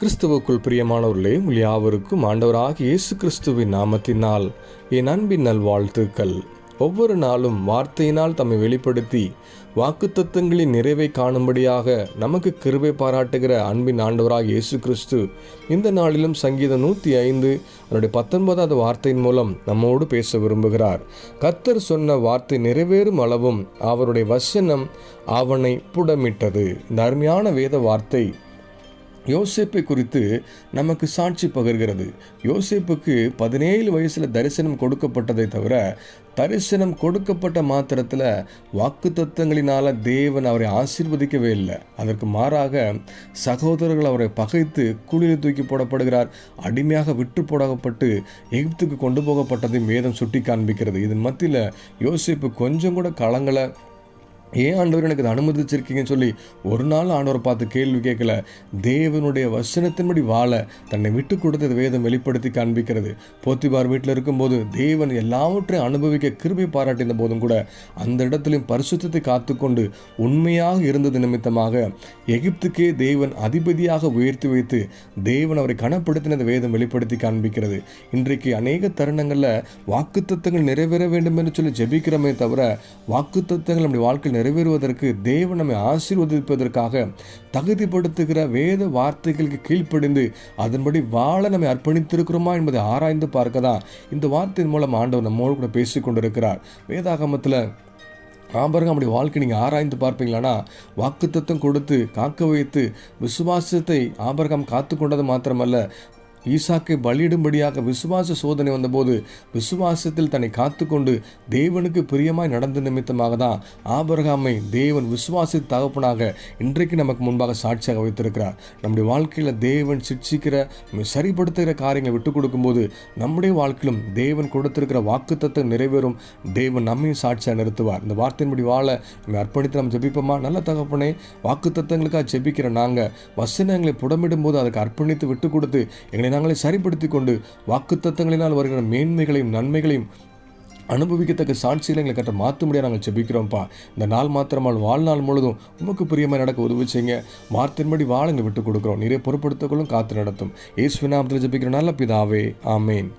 கிறிஸ்துவுக்குள் பிரியமானவர்களே உங்கள் யாவருக்கும் ஆண்டவராக இயேசு கிறிஸ்துவின் நாமத்தினால் என் அன்பின் நல்வாழ்த்துக்கள். ஒவ்வொரு நாளும் வார்த்தையினால் தம்மை வெளிப்படுத்தி வாக்குத்தத்தங்களின் நிறைவை காணும்படியாக நமக்கு கிருபை பாராட்டுகிற அன்பின் ஆண்டவராக இயேசு கிறிஸ்து இந்த நாளிலும் சங்கீதம் நூற்றி ஐந்து அதனுடைய பத்தொன்பதாவது வார்த்தையின் மூலம் நம்மோடு பேச விரும்புகிறார். கத்தர் சொன்ன வார்த்தை நிறைவேறும் அளவும் அவருடைய வசனம் அவனை புடமிட்டது. இந்த அருமையான வேத வார்த்தை யோசேப்பை குறித்து நமக்கு சாட்சி பகர்கிறது. யோசேப்புக்கு பதினேழு வயசில் தரிசனம் கொடுக்கப்பட்டதை தவிர தரிசனம் கொடுக்கப்பட்ட மாத்திரத்தில் வாக்கு தத்துவங்களினால் தேவன் அவரை ஆசீர்வதிக்கவே இல்லை. அதற்கு மாறாக சகோதரர்கள் அவரை பகைத்து குளிர் தூக்கி போடப்படுகிறார் அடிமையாக விட்டு போடப்பட்டு எகிப்துக்கு கொண்டு போகப்பட்டதை வேதம் சுட்டி காண்பிக்கிறது இதன் மத்தியில் யோசேப்பு கொஞ்சம் கூட களங்களை ஏன் ஆண்டவர் எனக்கு இதை அனுமதிச்சிருக்கீங்கன்னு சொல்லி ஒரு நாள் ஆண்டவரை பார்த்து கேள்வி கேட்கல. தேவனுடைய வசனத்தின்படி வாழ தன்னை விட்டு கொடுத்தது வேதம் வெளிப்படுத்தி காண்பிக்கிறது. போத்திபார் வீட்டில் இருக்கும்போது தேவன் எல்லாவற்றையும் அனுபவிக்க கிருபை பாராட்டின போதும் கூட அந்த இடத்திலும் பரிசுத்தத்தை காத்துக்கொண்டு உண்மையாக இருந்தது நிமித்தமாக எகிப்துக்கே தேவன் அதிபதியாக உயர்த்தி வைத்து தேவன் அவரை கனப்படுத்தினது வேதம் வெளிப்படுத்தி காண்பிக்கிறது. இன்றைக்கு அநேக தருணங்களில் வாக்குத்தத்தங்கள் நிறைவேற வேண்டும் என்று சொல்லி ஜெபிக்கிறோமே தவிர வாக்குத்தத்தங்கள் நம்முடைய வாழ்க்கையில் நிறைவேறுவதற்கு தேவன் நம்மை ஆசீர்வதிப்பதற்காக தகுதிப்படுத்துகிற வேத வார்த்தைகளுக்கு கீழ்ப்படிந்து அதன்படி வாழ நம்மை அர்ப்பணித்திருக்கிறோமா என்பதை ஆராய்ந்து பார்க்க தான் இந்த வார்த்தையின் மூலம் ஆண்டவர் நம்மோடு கூட பேசிக்கொண்டிருக்கிறார் வேதாகமத்தில் ஆபரகம் அப்படி வாழ்க்கை நீங்கள் ஆராய்ந்து பார்ப்பீங்களானா வாக்குத்தத்தம் கொடுத்து காக்க வைத்து விசுவாசத்தை ஆபரகம் காத்து கொண்டது மாத்திரமல்ல ஈசாக்கை பலியிடும்படியாக விசுவாச சோதனை வந்தபோது விசுவாசத்தில் தன்னை காத்துக்கொண்டு தேவனுக்கு பிரியமாய் நடந்த நிமித்தமாக தான் ஆபரகாமை தேவன் விசுவாசி தகப்பனாக இன்றைக்கு நமக்கு முன்பாக சாட்சியாக வைத்திருக்கிறார். நம்முடைய வாழ்க்கையில் தேவன் சிக்ஷிக்கிற சரிப்படுத்துகிற காரியங்களை விட்டு கொடுக்கும்போது நம்முடைய வாழ்க்கையிலும் தேவன் கொடுத்திருக்கிற வாக்குத்தத்தை நிறைவேறும். தேவன் நம்மையும் சாட்சியாக நிறுத்துவார். இந்த வார்த்தையின்படி வாழ நம்ம அர்ப்பணித்து நம்ம ஜெபிப்போமா? நல்ல தகப்பனே வாக்குத்தத்தங்களுக்காக ஜெபிக்கிற நாங்கள் வசனங்களை புடமிடும் போது அதுக்கு அர்ப்பணித்து விட்டு கொடுத்து எங்களை நாங்களே சரிப்படுத்தி கொண்டு வாக்குத்தத்தங்களினால் வருகிற மேன்மைகளையும் நன்மைகளையும் அனுபவிக்கத்தக்க சாட்சிகளை எங்களை கட்ட மாற்ற முடியாது நாங்கள் செபிக்கிறோம்ப்பா இந்த நாள் மாத்திரமால் வாழ்நாள் முழுதும் உமக்கு பிரியமாக நடக்க உதவி செய்யுங்க. வார்த்தையின்படி வாழ எங்களை விட்டு கொடுக்குறோம். நிறைய பொருட்படுத்தக்களும் காத்து நடத்தும். ஏசுவினாமத்தில் ஜெபிக்கிற நல்ல பிதாவே ஆமேன்.